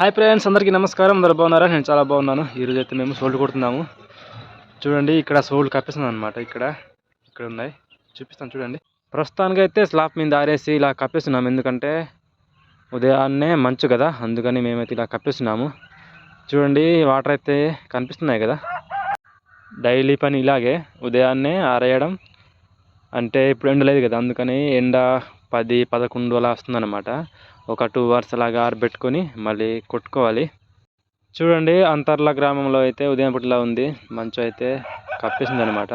Hi friends అందరికీ నమస్కారం. అందరు బాగున్నారా? నేను చాలా బాగున్నాను. ఈరోజు అయితే మేము సోల్డ్ కొడుతున్నాము. చూడండి ఇక్కడ సోల్డ్ కప్పేస్తుంది అనమాట ఇక్కడ. ఇక్కడ ఉన్నాయి. చూపిస్తాను చూడండి. ప్రస్తుతానికి అయితే స్లాబ్ మీద ఆరేసి ఇలా కప్పేస్తున్నాము. ఎందుకంటే ఉదయాన్నే మంచు కదా. అందుకని మేమైతే ఇలా కప్పేస్తున్నాము. చూడండి వాటర్ అయితే కనిపిస్తున్నాయి కదా. డైలీ పని ఇలాగే. ఉదయాన్నే ఆరేయడం అంటే ఇప్పుడు ఎండ లేదు కదా. అందుకని ఎండ పది పదకొండు అలా వస్తుందన్నమాట. ఒక టూ అవర్స్ అలాగా ఆరబెట్టుకొని మళ్ళీ కొట్టుకోవాలి. చూడండి అంతర్ల గ్రామంలో అయితే ఉదయం ఉంది. మంచు అయితే కప్పేసింది అనమాట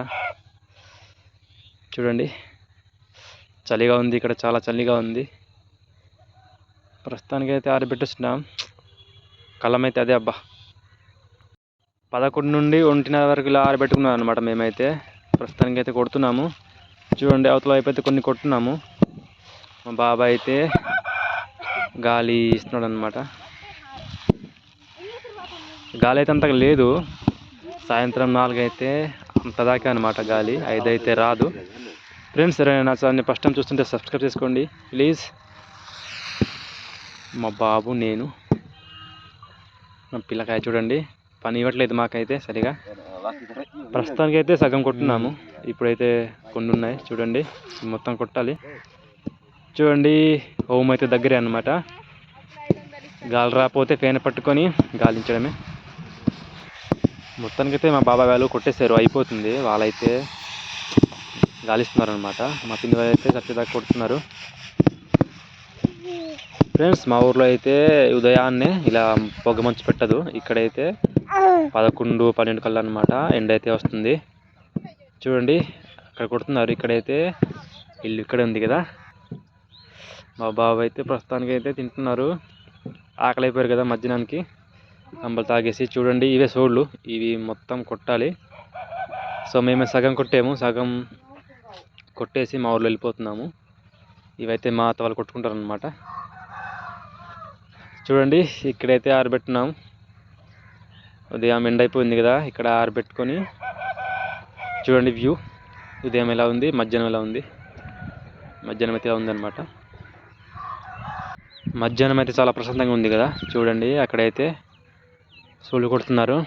చూడండి చలిగా ఉంది. ఇక్కడ చాలా చలిగా ఉంది. ప్రస్తుతానికి అయితే ఆరబెట్టేస్తున్నాం. కళ్ళం అయితే అదే అబ్బా. పదకొండు నుండి ఒంటిన్నర వరకు ఇలా ఆరబెట్టుకున్నాం అనమాట మేమైతే. ప్రస్తుతానికి అయితే కొడుతున్నాము. చూడండి అవతల వైపు అయితే కొన్ని కొట్టున్నాము. మా బాబాయ్ అయితే గాలి ఇస్తున్నాడు అనమాట గాలి అయితే అంతగా లేదు. సాయంత్రం నాలుగు అయితే అంత దాకా అనమాట గాలి. ఐదు అయితే రాదు. ఫ్రెండ్స్ సరే నా ఛానల్ని ఫస్ట్ టైం చూస్తుంటే సబ్స్క్రైబ్ చేసుకోండి. ప్లీజ్. మా బాబు నేను మా పిల్లకాయ చూడండి. పని ఇవ్వట్లేదు మాకైతే సరిగా. ప్రస్తుతానికి అయితే సగం కొట్టున్నాము. ఇప్పుడైతే కొన్ని ఉన్నాయి చూడండి. మొత్తం కొట్టాలి. చూడండి హోమ్ అయితే దగ్గరే అన్నమాట. గాలి రాకపోతే ఫేన్ పట్టుకొని గాలించడమే. మొత్తానికైతే మా బాబాయ్ వాళ్ళు కొట్టేశారు అయిపోతుంది. వాళ్ళైతే గాలిస్తున్నారు అనమాట మా పిన్ని వాళ్ళు అయితే సత్యదాకా కొడుతున్నారు. ఫ్రెండ్స్ మా ఊర్లో అయితే ఉదయాన్నే ఇలా పొగ మంచు పెట్టదు. ఇక్కడైతే పదకొండు పన్నెండు కల్లా అనమాట ఎండ అయితే వస్తుంది. చూడండి అక్కడ కొడుతున్నారు. ఇక్కడైతే ఇల్లు ఇక్కడ ఉంది కదా. మా బాబు అయితే ప్రస్తుతానికి అయితే తింటున్నారు. ఆకలి అయిపోయారు కదా మధ్యాహ్నానికి. అంబలు తాగేసి చూడండి ఇవే సోళ్ళు ఇవి మొత్తం కొట్టాలి. సో మేమే సగం కొట్టాము. సగం కొట్టేసి మా ఊర్లో వెళ్ళిపోతున్నాము. ఇవైతే మా అత్త వాళ్ళు కొట్టుకుంటారనమాట చూడండి ఇక్కడైతే ఆరబెట్టున్నాం. ఉదయం ఎండ్ అయిపోయింది కదా ఇక్కడ ఆరబెట్టుకొని చూడండి వ్యూ. ఉదయం ఎలా ఉంది? మధ్యాహ్నం ఎలా ఉంది? మధ్యాహ్నం అయితే ఇలా ఉందన్నమాట. మధ్యాహ్నం అయితే చాలా ప్రశాంతంగా ఉంది కదా. చూడండి అక్కడైతే సూళ్ళు కొడుతున్నారు.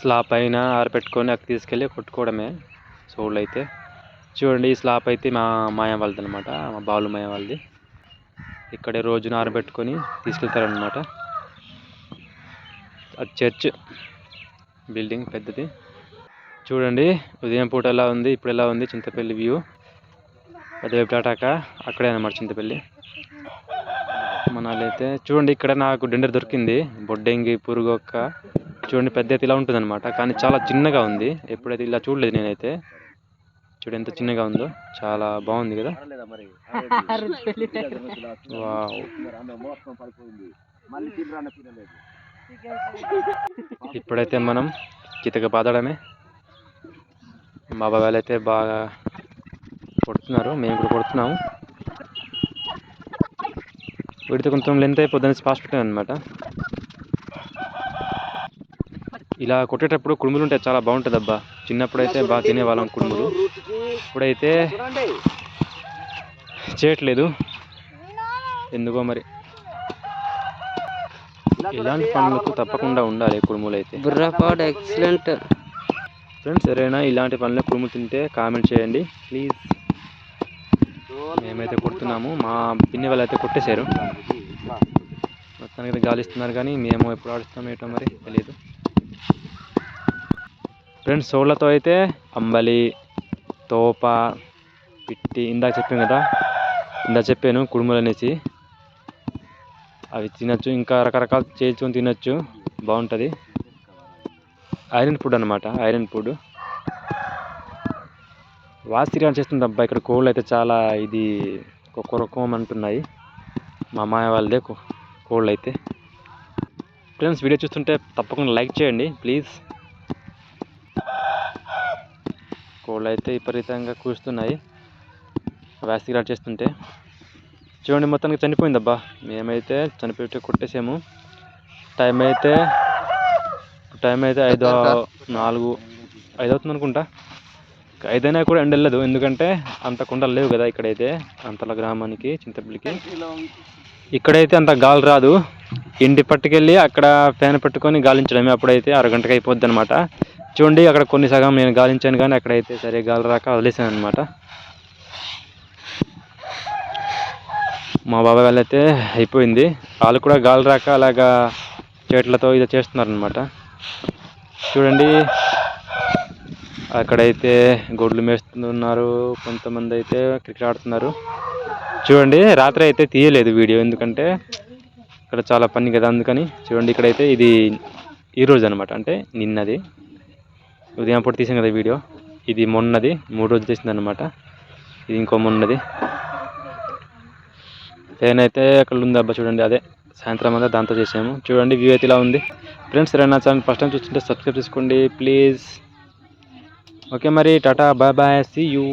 స్లాబ్ పైన ఆరబెట్టుకొని అక్కడ తీసుకెళ్ళి కొట్టుకోవడమే సోళ్ళు అయితే చూడండి ఈ స్లాబ్ అయితే మా మాయ వాళ్ళది అనమాట మా బాలు మాయ వాళ్ళది. ఇక్కడే రోజున ఆరబెట్టుకొని తీసుకెళ్తారనమాట అది చర్చ్ బిల్డింగ్ పెద్దది. చూడండి ఉదయం పూట ఎలా ఉంది ఇప్పుడు ఎలా ఉంది చింతపల్లి వ్యూ. పెద్దవైపు దాటాక అక్కడే అనమాట చింతపల్లి. మనాలైతే చూడండి ఇక్కడ నాకు డెండర్ దొరికింది. బొడ్డెంగి పురుగొక్క. చూడండి పెద్ద అయితే ఇలా ఉంటుంది అనమాట కానీ చాలా చిన్నగా ఉంది. ఎప్పుడైతే ఇలా చూడలేదు నేనైతే. చూడు ఎంత చిన్నగా ఉందో. చాలా బాగుంది కదా. వావ్. ఇప్పుడైతే మనం చితక బాదడమే మా బాబాయ్ వాళ్ళైతే అయితే బాగా కొడుతున్నారు. మేము కూడా కొడుతున్నాము. వీటితో కొంచెం లెంత్ అయిపోద్దని ఫాస్ట్ పెట్టాను అనమాట ఇలా కొట్టేటప్పుడు కుడుములు ఉంటే చాలా బాగుంటుంది అబ్బా చిన్నప్పుడు అయితే బాగా తినేవాళ్ళం కుడుములు. ఇప్పుడైతే చేయట్లేదు. ఎందుకో మరి. ఇలాంటి పనులకు తప్పకుండా ఉండాలి కుడుములు అయితే బుర్రపాడు ఎక్సలెంట్ ఫ్రెండ్స్ ఎవరైనా ఇలాంటి పనులు కుడుములు తింటే కామెంట్ చేయండి. ప్లీజ్ మేమైతే కొడుతున్నాము. మా పిన్ని వాళ్ళు అయితే కొట్టేశారు. మొత్తానికి గాలిస్తున్నారు కానీ మేము ఎప్పుడు ఆడుస్తాం ఏంటో మరి తెలియదు ఫ్రెండ్స్ సోళ్ళతో అయితే అంబలి తోప పిట్టి ఇందాక చెప్పాను కదా. ఇందాక చెప్పాను కుడుములు అనేసి. అవి తినచ్చు ఇంకా రకరకాలు చేసుకొని తినచ్చు. బాగుంటుంది. ఐరన్ ఫుడ్ అనమాట ఐరన్ ఫుడ్. వాసిరిగా చేస్తుంది అబ్బా ఇక్కడ కోళ్ళు అయితే చాలా ఇది కుక్కరకం అంటున్నాయి. మా అమ్మాయి వాళ్ళదే కో- కోళ్ళు అయితే ఫ్రెండ్స్ వీడియో చూస్తుంటే తప్పకుండా లైక్ చేయండి ప్లీజ్. కోళ్ళు అయితే విపరీతంగా కూస్తున్నాయి. వాసిరిగా చేస్తుంటే. చూడండి మొత్తానికి చనిపోయింది అబ్బా. మేమైతే చనిపోయి కొట్టేసాము. టైం అయితే టైం అయితే ఐదు నాలుగు ఐదు అవుతుంది అనుకుంటా ఏదైనా కూడా ఎండ వెళ్ళదు ఎందుకంటే అంత కుండలు లేవు కదా ఇక్కడైతే అంతల గ్రామానికి చింతపల్లికి. ఇక్కడైతే అంత గాలి రాదు. ఇంటి పట్టుకెళ్ళి అక్కడ ఫ్యాన్ పెట్టుకొని గాలించడమే. అప్పుడైతే అరగంటకి అయిపోద్ది అనమాట చూడండి అక్కడ కొన్ని సగం నేను గాలించాను కానీ అక్కడైతే సరే గాలి రాక వదిలేసాను అనమాట మా బాబాయ్ వాళ్ళైతే అయిపోయింది. వాళ్ళు కూడా గాలి రాక అలాగా చేతులతో ఇది చేస్తున్నారనమాట చూడండి. అక్కడైతే గొడ్లు మేస్తున్నారు. కొంతమంది అయితే క్రికెట్ ఆడుతున్నారు. చూడండి రాత్రి అయితే తీయలేదు వీడియో ఎందుకంటే ఇక్కడ చాలా పని కదా అందుకని. చూడండి ఇక్కడైతే ఇది ఈరోజు అనమాట అంటే నిన్నది. ఉదయం పూట తీసాం కదా వీడియో. ఇది మొన్నది. మూడు రోజులు తీసింది అనమాట ఇది ఇంకో మొన్నది. ఫ్యాన్ అయితే అక్కడ ఉంది అబ్బా చూడండి అదే సాయంత్రం అంతా దాంతో చేసాము. చూడండి వ్యూ అయితే ఇలా ఉంది. ఫ్రెండ్స్ నా ఛానల్ ఫస్ట్ టైం చూస్తుంటే సబ్స్క్రైబ్ చేసుకోండి. ప్లీజ్. ఓకే మరి tata bye bye see you